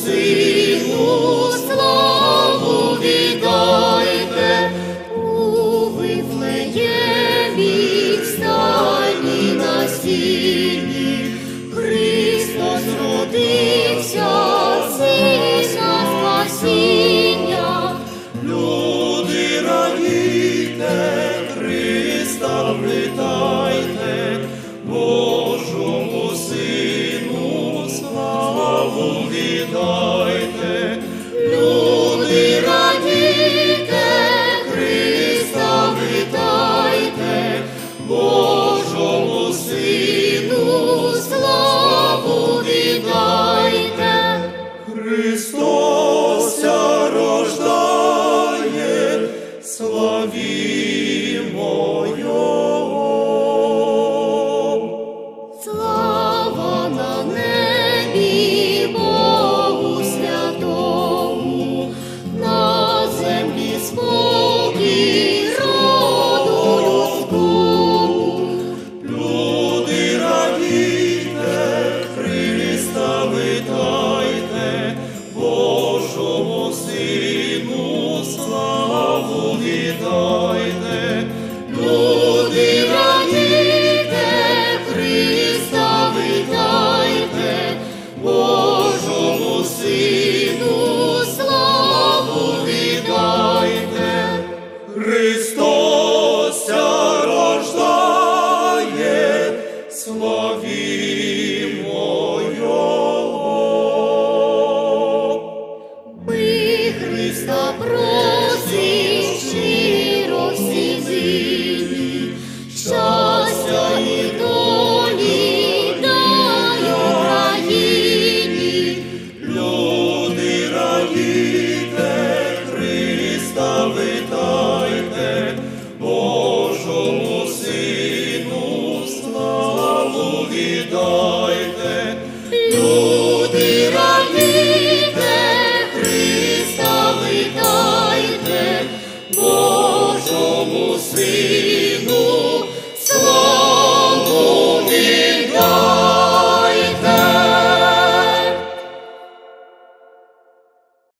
see. Oh. Славімо Його. Ми Христа see.